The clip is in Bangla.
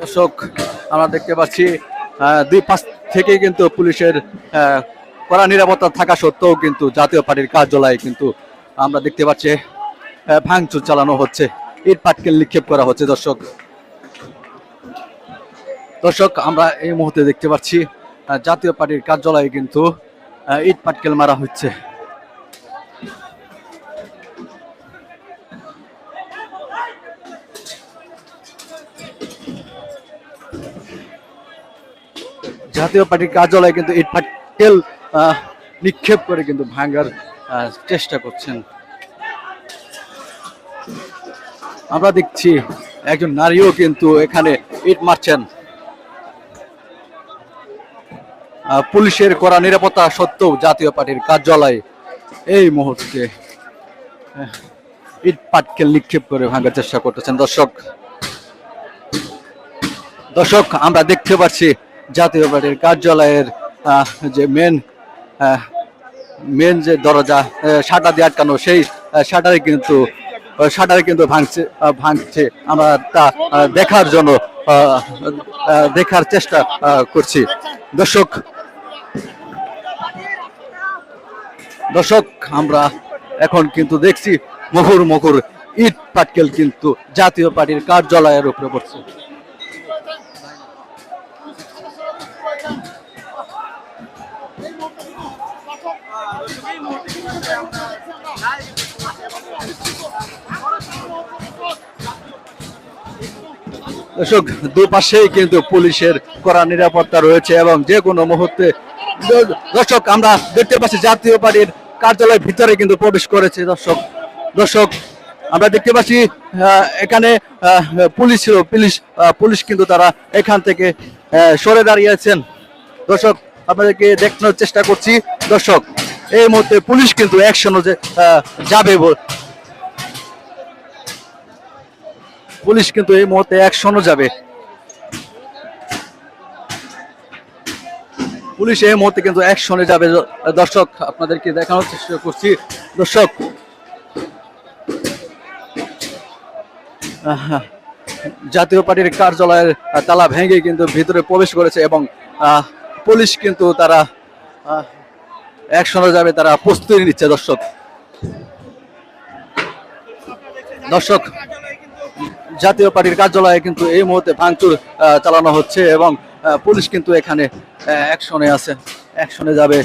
দর্শক, আমরা দেখতে পাচ্ছি দুই পাশ থেকে কিন্তু পুলিশের কড়া নিরাপত্তা থাকা সত্ত্বেও কিন্তু জাতীয় পার্টির কার্যালয়ে কিন্তু আমরা দেখতে পাচ্ছি ভাঙচুর চালানো হচ্ছে। ইট পাটকেল নিক্ষেপ করা হচ্ছে দর্শক। দর্শক, আমরা এই মুহূর্তে দেখতে পাচ্ছি জাতীয় পার্টির কার্যালয়ে কিন্তু ইট পাটকেল মারা হচ্ছে। জাতীয় পার্টির কার্যালয়ে কিন্তু ইট পাটকেল নিক্ষেপ করে কিন্তু ভাঙার চেষ্টা করছেন। আমরা দেখছি, একজন নারীও কিন্তু এখানে ইট মারছেন। পুলিশের করা নিরাপত্তা সত্ত্বেও জাতীয় পার্টির কার্যালয়ে এই মুহূর্তে ইট পাটকেল নিক্ষেপ করে ভাঙার চেষ্টা করতেছেন। দর্শক দর্শক, আমরা দেখতে পাচ্ছি জাতীয় পার্টির কার্যালয়ের যে মেন মেন যে দরজা শাটার দিয়ে আটকানো, সেই শাটারে কিন্তু শাটারে কিন্তু ভাঙছে ভাঙছে। আমরা তা দেখার জন্য দেখার চেষ্টা করছি। দর্শক দর্শক, আমরা এখন কিন্তু দেখছি মুহুর মুহুর ইট পাটকেল কিন্তু জাতীয় পার্টির কার্যালয়ের উপরে পড়ছে। দর্শক, দুপাশেই কিন্তু পুলিশের কড়া নিরাপত্তা রয়েছে এবং যে কোনো মুহূর্তে দর্শক, আমরা দেখতে পাচ্ছি জাতীয় পার্টির কার্যালয়ের ভিতরে কিন্তু প্রবেশ করেছে, দর্শক। দর্শক, আমরা দেখতে পাচ্ছি এখানে পুলিশ ছিল, পুলিশ পুলিশ কিন্তু তারা এখান থেকে সরে দাঁড়িয়েছেন দর্শক, আপনাদেরকে দেখানোর চেষ্টা করছি। দর্শক, এই মুহূর্তে পুলিশ কিন্তু অ্যাকশনও যাবে পুলিশ কিন্তু এই মুহূর্তে অ্যাকশনও যাবে। পুলিশ এই মুহূর্তে কিন্তু অ্যাকশনে যাবে। দর্শক, আপনাদেরকে দেখানোর চেষ্টা করছি। দর্শক জাতীয় পার্টির কার্যালয়ের তালা ভেঙে কিন্তু ভিতরে প্রবেশ করেছে এবং পুলিশ কিন্তু তারা অ্যাকশনে যাবে, তারা প্রস্তুতি নিচ্ছে। দর্শক দর্শক, জাতীয় পার্টির কার্যালয়ে কিন্তু এই মুহূর্তে ভাঙচুর চালানো হচ্ছে এবং পুলিশ কিন্তু এখানে অ্যাকশনে আছে। অ্যাকশনে যাবে।